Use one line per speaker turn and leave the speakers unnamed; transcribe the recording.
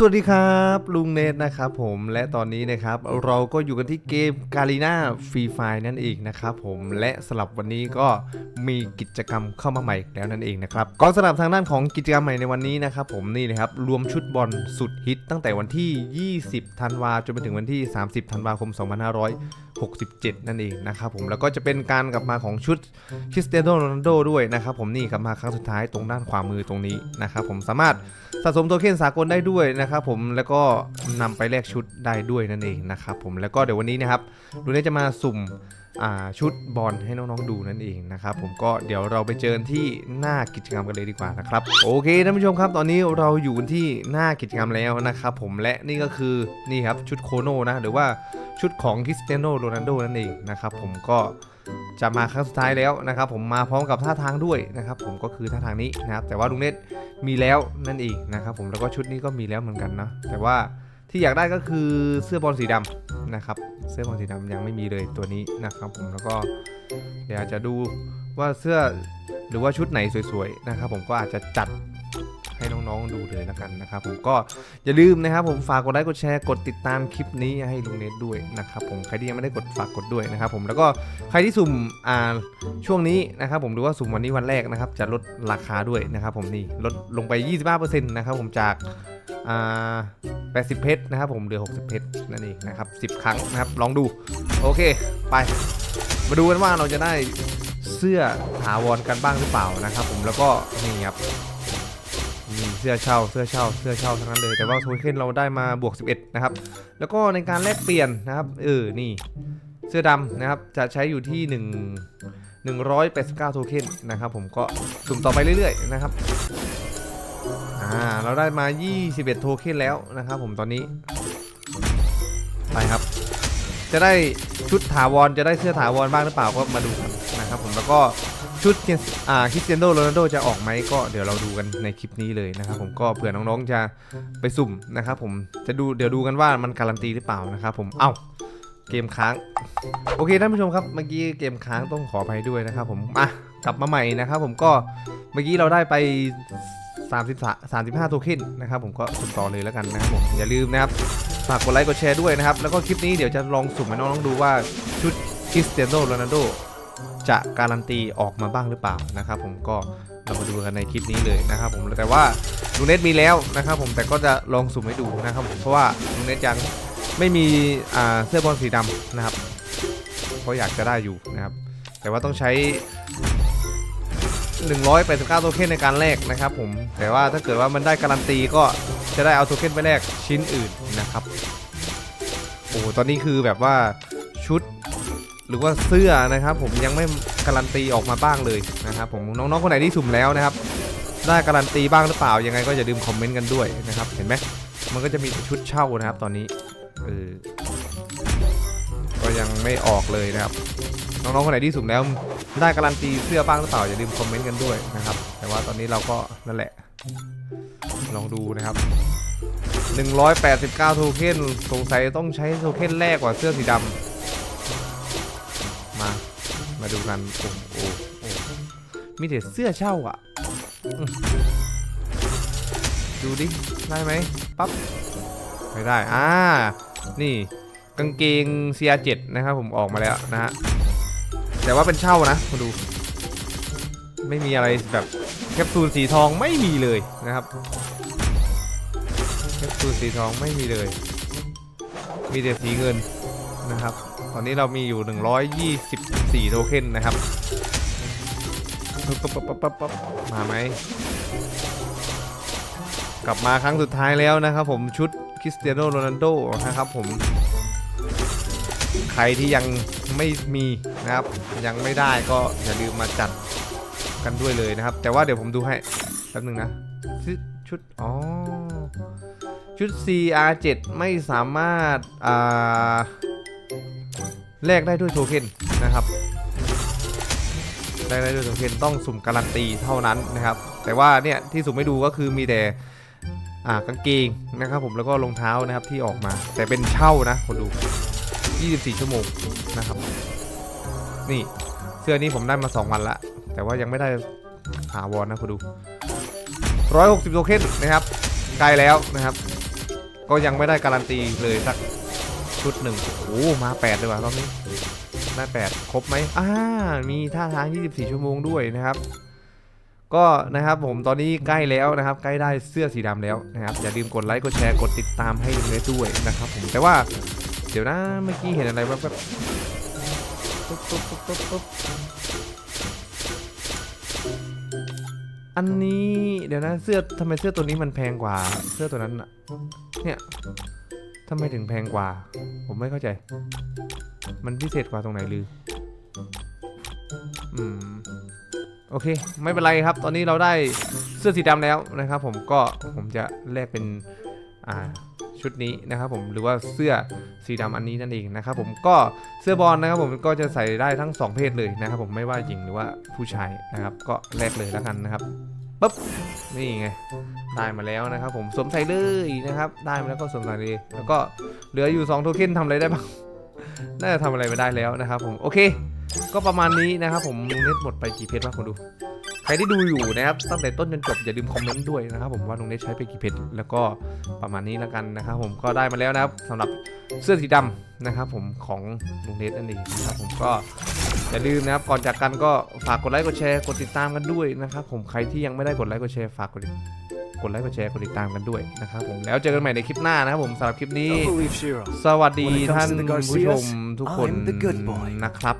สวัสดีครับลุงเนทนะครับผมและตอนนี้นะครับเราก็อยู่กันที่เกมกาลีนาฟรีไฟนั่นเองนะครับผมและสลับวันนี้ก็มีกิจกรรมเข้ามาใหม่แล้วนั่นเองนะครับก่อนสลับทางด้านของกิจกรรมใหม่ในวันนี้นะครับผมนี่นะครับรวมชุดบอลสุดฮิตตั้งแต่วันที่ 20 ธันวาจนไปถึงวันที่ 30 ธันวาคม 2567 นั่นเองนะครับผมแล้วก็จะเป็นการกลับมาของชุดคริสเตียโนโรนัลโดด้วยนะครับผมนี่กลับมาครั้งสุดท้ายตรงด้านขวามือตรงนี้นะครับผมสามารถสะสมโทเค็นสากลได้ด้วยนะครับผมแล้วก็นำไปแลกชุดได้ด้วยนั่นเองนะครับผมแล้วก็เดี๋ยววันนี้นะครับดูเน่จะมาสุ่มอ่าชุดบอลให้น้องๆดูนั่นเองนะครับผมก็เดี๋ยวเราไปเจอที่หน้ากิจกรรมกันเลยดีกว่านะครับโอเคท่านผู้ชมครับ ตอนนี้เราอยู่กันที่หน้ากิจกรรมแล้วนะครับผมและนี่ก็คือนี่ครับชุดโคโนนะหรือว่าชุดของคริสเตียโนโรนัลโดนั่นเองนะครับผมก็จะมาครั้งสุดท้ายแล้วนะครับผมมาพร้อมกับท่าทางด้วยนะครับผมก็คือท่าทางนี้นะครับแต่ว่าลุงเนต มีแล้วนั่นเองนะครับผมแล้วก็ชุดนี้ก็มีแล้วเหมือนกันนะแต่ว่าที่อยากได้ก็คือเสื้อบอลสีดำนะครับ เสื้อบอลสีดำยังไม่มีเลยตัวนี้นะครับผมแล้วก็เดี๋ยวจะดูว่าเสื้อหรือว่าชุดไหนสวยๆนะครับผมก็อาจจะจัด ให้น้องๆดูเลยแล้วกันนะครับผมก็อย่าลืมนะครับผมฝากกดไลค์กดแชร์กดติดตามคลิปนี้ให้ลุงเนตด้วยนะครับผมใครที่ยังไม่ได้กดฝากกดด้วยนะครับผมแล้วก็ใครที่สุ่มอ่าช่วงนี้นะครับผมหรือว่าสุ่มวันนี้วันแรกนะครับจะลดราคาด้วยนะครับผมนี่ลดลงไป 25%นะครับผมจากอ่า80 เพชรนะครับผมเหลือ 60 เพชรนั่นเองนะครับ10 ครั้งนะครับลองดูโอเคไป มาดูกันว่าเราจะได้เสื้อถาวรกันบ้างหรือเปล่านะครับผมแล้วก็นี่ครับ เสื้อเช่าเสื้อเช่าเสื้อเช่าทั้งนั้นเลยแต่ว่าโทเค็นเราได้มาบวก 11 นะครับ แล้วก็ในการแลกเปลี่ยนนะครับเออนี่ เสื้อดำนะครับจะใช้อยู่ที่ 1 189 โทเค็นนะครับผมก็สุ่มต่อไปเรื่อยๆนะครับอ่าเราได้มา 21 โทเค็นแล้วนะครับผมตอนนี้ไปครับ จะได้ชุดถาวรจะได้เสื้อถาวรบ้างหรือเปล่าก็มาดูกันนะครับผมแล้วก็ ชุดเคียนอ่าคริสเตียโนโรนัลโดจะออกไหมก็เดี๋ยวเราดูกันในคลิปนี้เลยนะครับผมก็เผื่อน้องๆจะไปสุ่มนะครับผมจะดูเดี๋ยวดูกันว่ามันการันตีหรือเปล่านะครับผมเอ้าเกมค้าง โอเคท่านผู้ชมครับเมื่อกี้เกมค้างต้องขออภัยด้วยนะครับผมอะกลับมาใหม่นะครับผมก็เมื่อกี้เราได้ไป30 35โทเค็นนะครับผมก็สุ่มต่อเลยแล้วกันนะครับผมอย่าลืมนะครับฝากกดไลค์กดแชร์ด้วยนะครับแล้วก็คลิปนี้เดี๋ยวจะลองสุ่มให้น้องๆดูว่าชุดคริสเตียโนโรนัลโด จะการันตีออกมาบ้างหรือเปล่านะครับผมก็เรามาดูกันในคลิปนี้เลยนะครับผมแต่ว่าลุงเน็ตมีแล้วนะครับผมแต่ก็จะลองสุ่มให้ดูนะครับผมเพราะว่าลุงเน็ตยังไม่มีเสื้อบอลสีดำนะครับเพราะอยากจะได้อยู่นะครับ แต่ว่าต้องใช้ 189 โทเค็นในการแลกนะครับผมแต่ว่าถ้าเกิดว่ามันได้การันตีก็จะได้เอาโทเค็นไปแลกชิ้นอื่นนะครับโอ้ตอนนี้คือแบบว่าชุด หรือว่าเสื้อนะครับ ผมยังไม่การันตีออกมาบ้างเลยนะครับผมน้องๆคนไหนที่สุ่มแล้วนะครับ ได้การันตีบ้างหรือเปล่ายังไงก็อย่าลืมคอมเมนต์กันด้วยนะครับ เห็นไหมมันก็จะมีชุดเช่านะครับ ตอนนี้เออก็ยังไม่ออกเลยนะครับน้องๆคนไหนที่สุ่มแล้วได้การันตีเสื้อบ้างหรือเปล่าอย่าลืมคอมเมนต์กันด้วยนะครับ แต่ว่าตอนนี้เราก็นั่นแหละ ลองดูนะครับ189โทเค็นสงสัยต้องใช้โทเค็นแรกกว่าเสื้อสีดำ มาดูกันโอ้โหโอ้มีแต่เสื้อเช่าอะ ดูดิ ได้ไหมปั๊บ ไม่ได้ อ่า นี่ กางเกง CR7 นะครับผมออกมาแล้วนะฮะ แต่ว่าเป็นเช่านะมาดู ไม่มีอะไรแบบแคปซูลสีทองไม่มีเลยนะครับ แคปซูลสีทองไม่มีเลย มีแต่สีเงิน นะครับ ตอนนี้เรามีอยู่ 124 โทเค็นนะครับมาไหม กลับมาครั้งสุดท้ายแล้วนะครับผมชุดคริสเตียโนโรนัลโดนะครับผม ใครที่ยังไม่มีนะครับ ยังไม่ได้ก็อย่าลืมมาจัดกันด้วยเลยนะครับ แต่ว่าเดี๋ยวผมดูให้แป๊บนึงนะชุดชุดอ๋อ ชุด CR7 ไม่สามารถ อ่า แลกได้ด้วยโทเค็นนะครับแลกได้ด้วยโทเค็นต้องสุ่มการันตีเท่านั้นนะครับ แต่ว่าเนี่ยที่สุ่มไม่ดูก็คือมีแต่อ่ากางเกงนะครับผมแล้วก็รองเท้านะครับที่ออกมา แต่เป็นเช่านะคนดู 24 ชั่วโมงนะครับ นี่เสื้อนี้ผมได้มา 2 วันละ แต่ว่ายังไม่ได้หาวอนนะคนดู 160 โทเค็นนะครับใกล้แล้วนะครับ ก็ยังไม่ได้การันตีเลยสัก ชุดหนึ่งโอ้มาแปดเลยว่ะรอบนี้ได้แปดครบไหมอ่ามีท่าทาง 24 ชั่วโมงด้วยนะครับ ก็นะครับผมตอนนี้ใกล้แล้วนะครับ ใกล้ได้เสื้อสีดำแล้วนะครับ อย่าลืมกดไลค์กดแชร์กดติดตามให้ลุงเนด้วยนะครับผมแต่ว่าเดี๋ยวนะเมื่อกี้เห็นอะไรแวบๆปุ๊บปุ๊บปุ๊บปุ๊บปุ๊บอันนี้เดี๋ยวนะเสื้อทำไมเสื้อตัวนี้มันแพงกว่าเสื้อตัวนั้นอะเนี่ย ทำไมถึงแพงกว่า ผมไม่เข้าใจ มันพิเศษกว่าตรงไหนหรือ อืม โอเค ไม่เป็นไรครับ ตอนนี้เราได้เสื้อสีดำแล้วนะครับ ผมก็ผมจะแลกเป็น อ่าชุดนี้นะครับผมหรือว่าเสื้อสีดำอันนี้นั่นเองนะครับผมก็เสื้อบอลนะครับผมก็จะใส่ได้ทั้งสองเพศเลยนะครับผมไม่ว่าหญิงหรือว่าผู้ชายนะครับ ก็แลกเลยแล้วกันนะครับ ปุ๊บนี่ไงได้มาแล้วนะครับ ผมสวมใส่เลยนะครับได้มาแล้วก็สวมใส่เลยแล้วก็เหลืออยู่2โทเค็นทำอะไรได้บ้างน่าจะทำอะไรไม่ได้แล้วนะครับผมโอเค ก็ประมาณนี้นะครับผมลุงเน็ตหมดไปกี่เพชรวะคนดูใครที่ดูอยู่นะครับตั้งแต่ต้นจนจบอย่าลืมคอมเมนต์ด้วยนะครับผมว่าลุงเน็ตใช้ไปกี่เพชรแล้วก็ประมาณนี้แล้วกันนะครับผมก็ได้มาแล้วนะครับสำหรับเสื้อสีดำนะครับผมของลุงเน็ตนั่นเองนะครับผมก็ อย่าลืมนะครับก่อนจากกันก็ฝากกดไลค์กดแชร์กดติดตามกันด้วยนะครับผมใครที่ยังไม่ได้กดไลค์กดแชร์ฝากกดกดไลค์กดแชร์กดติดตามกันด้วยนะครับผมแล้วเจอกันใหม่ในคลิปหน้านะครับผมสำหรับคลิปนี้
Don't believe Shiro.
สวัสดี
When it comes
ท่าน
to the
ผู้ชม
Garcias,
ทุกคน
I'm the good boy
นะครับ